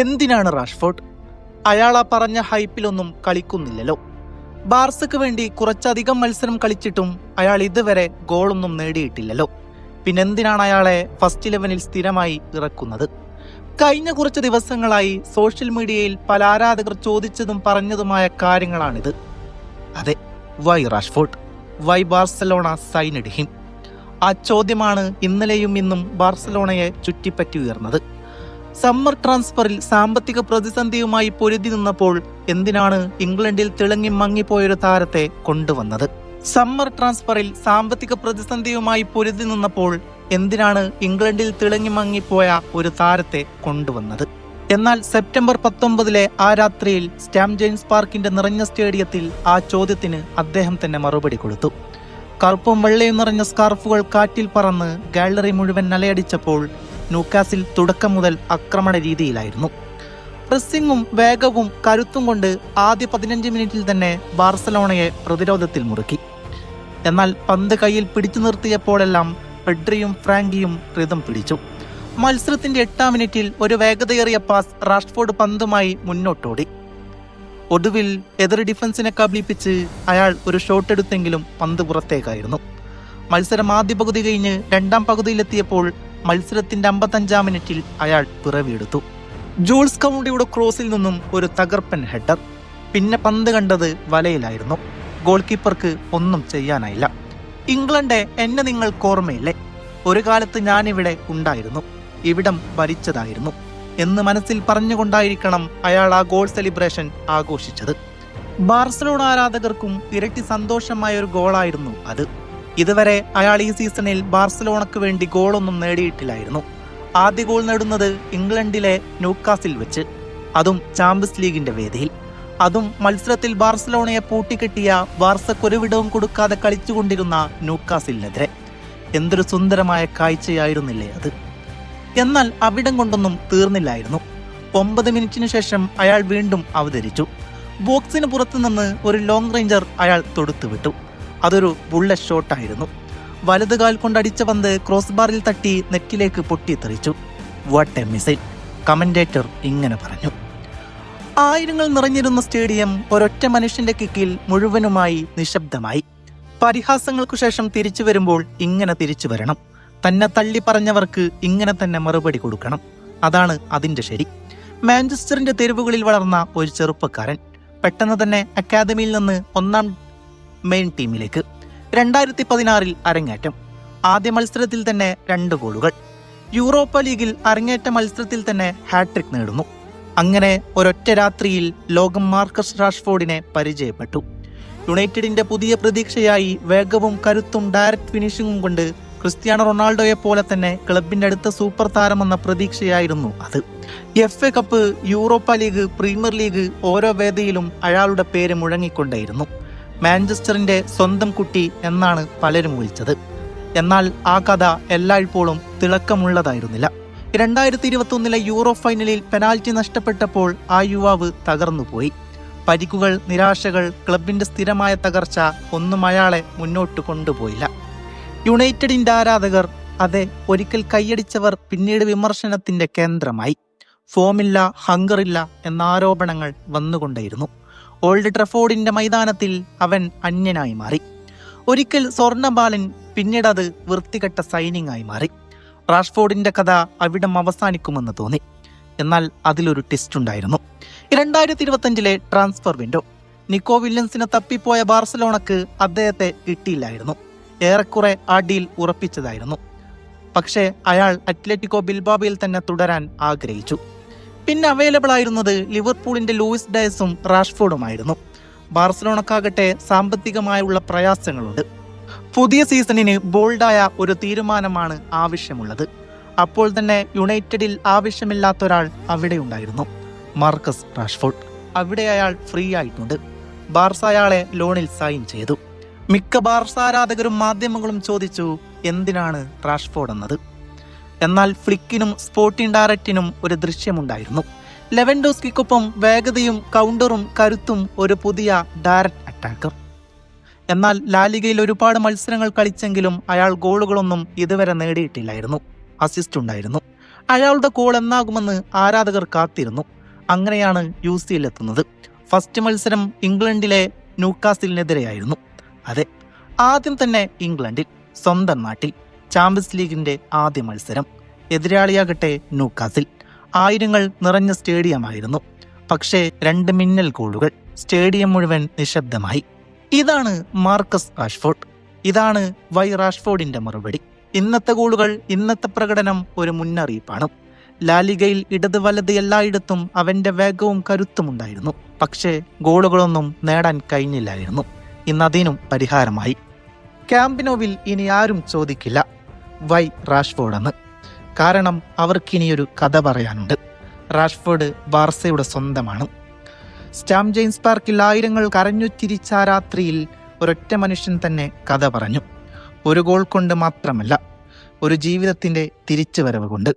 എന്തിനാണ് റാഷ്ഫോർട്ട് അയാൾ ആ പറഞ്ഞ ഹൈപ്പിലൊന്നും കളിക്കുന്നില്ലല്ലോ. ബാർസക്ക് വേണ്ടി കുറച്ചധികം മത്സരം കളിച്ചിട്ടും അയാൾ ഇതുവരെ ഗോളൊന്നും നേടിയിട്ടില്ലല്ലോ. പിന്നെന്തിനാണ് അയാളെ ഫസ്റ്റ് ഇലവനിൽ സ്ഥിരമായി ഇറക്കുന്നത്? കഴിഞ്ഞ കുറച്ച് ദിവസങ്ങളായി സോഷ്യൽ മീഡിയയിൽ പല ആരാധകർ ചോദിച്ചതും പറഞ്ഞതുമായ കാര്യങ്ങളാണിത്. അതെ why Rashford why Barcelona signed him ആ ചോദ്യമാണ് ഇന്നലെയും ഇന്നും ബാർസലോണയെ ചുറ്റിപ്പറ്റി ഉയർന്നത്. സമ്മർ ട്രാൻസ്ഫറിൽ സാമ്പത്തിക പ്രതിസന്ധിയുമായി പൊരുതി നിന്നപ്പോൾ എന്തിനാണ് ഇംഗ്ലണ്ടിൽ തിളങ്ങി മങ്ങിപ്പോയൊരു താരത്തെ കൊണ്ടുവന്നത്? സമ്മർ ട്രാൻസ്ഫറിൽ സാമ്പത്തിക പ്രതിസന്ധിയുമായി പൊരുതി നിന്നപ്പോൾ എന്തിനാണ് ഇംഗ്ലണ്ടിൽ തിളങ്ങി മങ്ങിപ്പോയ ഒരു താരത്തെ കൊണ്ടുവന്നത്? എന്നാൽ സെപ്റ്റംബർ പത്തൊമ്പതിലെ ആ രാത്രിയിൽ സ്റ്റാം ജെയിംസ് പാർക്കിന്റെ നിറഞ്ഞ സ്റ്റേഡിയത്തിൽ ആ ചോദ്യത്തിന് അദ്ദേഹം തന്നെ മറുപടി കൊടുത്തു. കറുപ്പും വെള്ളയും നിറഞ്ഞ സ്കാർഫുകൾ കാറ്റിൽ പറന്ന് ഗാലറി മുഴുവൻ അലയടിച്ചപ്പോൾ ന്യൂക്കാസിൽ തുടക്കം മുതൽ ആക്രമണ രീതിയിലായിരുന്നു. പ്രസ്സിങ്ങും വേഗവും കരുത്തും കൊണ്ട് ആദ്യ പതിനഞ്ച് മിനിറ്റിൽ തന്നെ ബാർസലോണയെ പ്രതിരോധത്തിൽ മുറുക്കി. എന്നാൽ പന്ത് കയ്യിൽ പിടിച്ചു നിർത്തിയപ്പോഴെല്ലാം പെഡ്രിയും ഫ്രാങ്കിയും റിതം പിടിച്ചു. മത്സരത്തിന്റെ എട്ടാം മിനിറ്റിൽ ഒരു വേഗതയേറിയ പാസ് റാഷ്ഫോർഡ് പന്തുമായി മുന്നോട്ടോടി. ഒടുവിൽ എതിർ ഡിഫൻസിനെ കബളിപ്പിച്ച് അയാൾ ഒരു ഷോട്ട് എടുത്തെങ്കിലും പന്ത് പുറത്തേക്കായിരുന്നു. മത്സരം ആദ്യ പകുതി കഴിഞ്ഞ് രണ്ടാം പകുതിയിലെത്തിയപ്പോൾ മത്സരത്തിന്റെ അമ്പത്തഞ്ചാം മിനിറ്റിൽ അയാൾ പിറവിയെടുത്തു. ജൂൾസ് കൗണ്ടിയുടെ ക്രോസിൽ നിന്നും ഒരു തകർപ്പൻ ഹെഡർ. പിന്നെ പന്ത് കണ്ടത് വലയിലായിരുന്നു. ഗോൾ കീപ്പർക്ക് ഒന്നും ചെയ്യാനായില്ല. ഇംഗ്ലണ്ട് എന്നെ നിങ്ങൾക്ക് ഓർമ്മയില്ലേ? ഒരു കാലത്ത് ഞാനിവിടെ ഉണ്ടായിരുന്നു. ഇവിടം ഭരിച്ചതായിരുന്നു എന്ന് മനസ്സിൽ പറഞ്ഞുകൊണ്ടായിരിക്കണം അയാൾ ആ ഗോൾ സെലിബ്രേഷൻ ആഘോഷിച്ചത്. ബാർസലോണ ആരാധകർക്കും ഇരട്ടി സന്തോഷമായ ഒരു ഗോളായിരുന്നു അത്. ഇതുവരെ അയാൾ ഈ സീസണിൽ ബാർസലോണക്ക് വേണ്ടി ഗോളൊന്നും നേടിയിട്ടില്ലായിരുന്നു. ആദ്യ ഗോൾ നേടുന്നത് ഇംഗ്ലണ്ടിലെ ന്യൂക്കാസിൽ വെച്ച്. അതും ചാമ്പ്യൻസ് ലീഗിന്റെ വേദിയിൽ. അതും മത്സരത്തിൽ ബാർസലോണയെ പൂട്ടിക്കെട്ടിയ ബാർസക്കൊരുവിടവും കൊടുക്കാതെ കളിച്ചുകൊണ്ടിരുന്ന ന്യൂക്കാസിലിനെതിരെ. എന്തൊരു സുന്ദരമായ കാഴ്ചയായിരുന്നില്ലേ അത്. എന്നാൽ അവിടം കൊണ്ടൊന്നും തീർന്നില്ലായിരുന്നു. ഒമ്പത് മിനിറ്റിനു ശേഷം അയാൾ വീണ്ടും അവതരിച്ചു. ബോക്സിന് പുറത്തുനിന്ന് ഒരു ലോങ് റേഞ്ചർ അയാൾ തൊടുത്തുവിട്ടു. അതൊരു ബുള്ളറ്റ് ഷോട്ടായിരുന്നു വലത് കാൽ കൊണ്ടടിച്ച പന്ത് ക്രോസ് ബാറിൽ തട്ടി നെറ്റിലേക്ക് പൊട്ടിത്തെറിച്ചു. വാട്ട് എ മിസൈൽ കമന്റേറ്റർ ഇങ്ങനെ പറഞ്ഞു. ആയിരങ്ങൾ നിറഞ്ഞിരുന്ന സ്റ്റേഡിയം ഒരൊറ്റ മനുഷ്യന്റെ കിക്കിൽ മുഴുവനുമായി നിശബ്ദമായി. പരിഹാസങ്ങൾക്കു ശേഷം തിരിച്ചു വരുമ്പോൾ ഇങ്ങനെ തിരിച്ചു വരണം. തന്നെ തള്ളി പറഞ്ഞവർക്ക് ഇങ്ങനെ തന്നെ മറുപടി കൊടുക്കണം. അതാണ് അതിന്റെ ശരി. മാഞ്ചസ്റ്ററിന്റെ തെരുവുകളിൽ വളർന്ന ഒരു ചെറുപ്പക്കാരൻ. പെട്ടെന്ന് തന്നെ അക്കാദമിയിൽ നിന്ന് ഒന്നാം മെയിൻ ടീമിലേക്ക് രണ്ടായിരത്തി പതിനാറിൽ അരങ്ങേറ്റം. ആദ്യ മത്സരത്തിൽ തന്നെ രണ്ട് ഗോളുകൾ. യൂറോപ്പ ലീഗിൽ അരങ്ങേറ്റ മത്സരത്തിൽ തന്നെ ഹാട്രിക് നേടുന്നു. അങ്ങനെ ഒരൊറ്റ രാത്രിയിൽ ലോകം മാർക്കസ് റാഷ്ഫോർഡിനെ പരിചയപ്പെട്ടു. യുണൈറ്റഡിന്റെ പുതിയ പ്രതീക്ഷയായി വേഗവും കരുത്തും ഡയറക്റ്റ് ഫിനിഷിംഗും കൊണ്ട് ക്രിസ്ത്യാനോ റൊണാൾഡോയെ പോലെ തന്നെ ക്ലബിന്റെ അടുത്ത സൂപ്പർ താരമെന്ന പ്രതീക്ഷയായിരുന്നു അത്. F A cup Europa league premier league ഓരോ വേദിയിലും അയാളുടെ പേര് മുഴങ്ങിക്കൊണ്ടേയിരുന്നു. മാഞ്ചസ്റ്ററിന്റെ സ്വന്തം കുട്ടി എന്നാണ് പലരും വിളിച്ചത്. എന്നാൽ ആ കഥ എല്ലായ്പ്പോഴും തിളക്കമുള്ളതായിരുന്നില്ല. രണ്ടായിരത്തി ഇരുപത്തി ഒന്നിലെ യൂറോ ഫൈനലിൽ പെനാൽറ്റി നഷ്ടപ്പെട്ടപ്പോൾ ആ യുവാവ് തകർന്നുപോയി. പരിക്കുകൾ നിരാശകൾ ക്ലബിന്റെ സ്ഥിരമായ തകർച്ച ഒന്നും അയാളെ മുന്നോട്ട് കൊണ്ടുപോയില്ല. യുണൈറ്റഡിന്റെ ആരാധകർ അതെ ഒരിക്കൽ കൈയടിച്ചവർ പിന്നീട് വിമർശനത്തിന്റെ കേന്ദ്രമായി. ഫോമില്ല ഹങ്കറില്ല എന്ന ആരോപണങ്ങൾ വന്നുകൊണ്ടേയിരുന്നു. ഓൾഡ് ട്രഫോർഡിന്റെ മൈതാനത്തിൽ അവൻ അന്യനായി മാറി. ഒരിക്കൽ സ്വർണബാലൻ പിന്നീട് അത് വൃത്തികെട്ട സൈനിങ് ആയി മാറി. റാഷ്ഫോർഡിന്റെ കഥ അവിടം അവസാനിക്കുമെന്ന് തോന്നി. എന്നാൽ അതിലൊരു ടെസ്റ്റ് ഉണ്ടായിരുന്നു. രണ്ടായിരത്തി ഇരുപത്തഞ്ചിലെ ട്രാൻസ്ഫർ വിൻഡോ നിക്കോ വില്യംസിനെ തപ്പിപ്പോയ ബാർസലോണക്ക് അദ്ദേഹത്തെ കിട്ടിയില്ലായിരുന്നു. ഏറെക്കുറെ ആ ഡീൽ ഉറപ്പിച്ചതായിരുന്നു. പക്ഷേ അയാൾ അത്ലറ്റിക്കോ ബിൽബാബയിൽ തന്നെ തുടരാൻ ആഗ്രഹിച്ചു. പിന്നെ അവൈലബിൾ ആയിരുന്നത് ലിവർപൂളിന്റെ ലൂയിസ് ഡയസും റാഷ്ഫോർഡുമായിരുന്നു. ബാർസലോണക്കാകട്ടെ സാമ്പത്തികമായുള്ള പ്രയാസങ്ങളുണ്ട്. പുതിയ സീസണിന് ബോൾഡായ ഒരു തീരുമാനമാണ് ആവശ്യമുള്ളത്. അപ്പോൾ തന്നെ യുണൈറ്റഡിൽ ആവശ്യമില്ലാത്ത ഒരാൾ അവിടെ ഉണ്ടായിരുന്നു. Marcus Rashford. അവിടെ അയാൾ ഫ്രീ ആയിട്ടുണ്ട്. ബാർസ അയാളെ ലോണിൽ സൈൻ ചെയ്തു. മിക്ക ബാർസ ആരാധകരും മാധ്യമങ്ങളും ചോദിച്ചു എന്തിനാണ് റാഷ്ഫോർഡ് എന്നത്? എന്നാൽ ഫ്ലിക്കിനും സ്പോർട്ടിംഗ് ഡയറക്റ്റിനും ഒരു ദൃശ്യമുണ്ടായിരുന്നു. ലെവൻഡോസ്കിക്കൊപ്പം വേഗതയും കൗണ്ടറും കരുത്തും ഒരു പുതിയ ഡയറക്റ്റ് അറ്റാക്കർ എന്നാൽ ലാലികയിൽ ഒരുപാട് മത്സരങ്ങൾ കളിച്ചെങ്കിലും അയാൾ ഗോളുകളൊന്നും ഇതുവരെ നേടിയിട്ടില്ലായിരുന്നു. അസിസ്റ്റ് ഉണ്ടായിരുന്നു. അയാളുടെ ഗോൾ എന്നാകുമെന്ന് ആരാധകർ കാത്തിരുന്നു. അങ്ങനെയാണ് യു സിയിൽ എത്തുന്നത്. ഫസ്റ്റ് മത്സരം ഇംഗ്ലണ്ടിലെ ന്യൂക്കാസിലിനെതിരെയായിരുന്നു. അതെ ആദ്യം തന്നെ ഇംഗ്ലണ്ടിൽ സ്വന്തം നാട്ടിൽ. ചാമ്പ്യൻസ് ലീഗിന്റെ ആദ്യ മത്സരം. എതിരാളിയാകട്ടെ ന്യൂക്കാസിൽ. ആയിരങ്ങൾ നിറഞ്ഞ സ്റ്റേഡിയമായിരുന്നു. പക്ഷേ രണ്ട് മിന്നൽ ഗോളുകൾ സ്റ്റേഡിയം മുഴുവൻ നിശബ്ദമായി. ഇതാണ് മാർക്കസ് റാഷ്ഫോർഡ്. ഇതാണ് വൈ റാഷ്ഫോർഡിന്റെ മറുപടി. ഇന്നത്തെ ഗോളുകൾ ഇന്നത്തെ പ്രകടനം ഒരു മുന്നറിയിപ്പാണ്. ലാലിഗയിൽ ഇടത് വലത് എല്ലായിടത്തും അവന്റെ വേഗവും കരുത്തും ഉണ്ടായിരുന്നു. പക്ഷേ ഗോളുകളൊന്നും നേടാൻ കഴിഞ്ഞില്ലായിരുന്നു. ഇന്നതിനും പരിഹാരമായി. ക്യാമ്പിനോവിൽ ഇനി ആരും ചോദിക്കില്ല. വൈ റാഷ്ഫോർഡ് എന്ന് കാരണം അവർക്കിനിയൊരു കഥ പറയാനുണ്ട്. റാഷ്ഫോർഡ് ബാർസയുടെ സ്വന്തമാണ്. സ്റ്റാം ജെയിംസ് പാർക്കിൽ ആയിരങ്ങൾ കരഞ്ഞു തിരിച്ച രാത്രിയിൽ ഒരൊറ്റ മനുഷ്യൻ തന്നെ കഥ പറഞ്ഞു. ഒരു ഗോൾ കൊണ്ട് മാത്രമല്ല ഒരു ജീവിതത്തിന്റെ തിരിച്ചുവരവ് കൊണ്ട്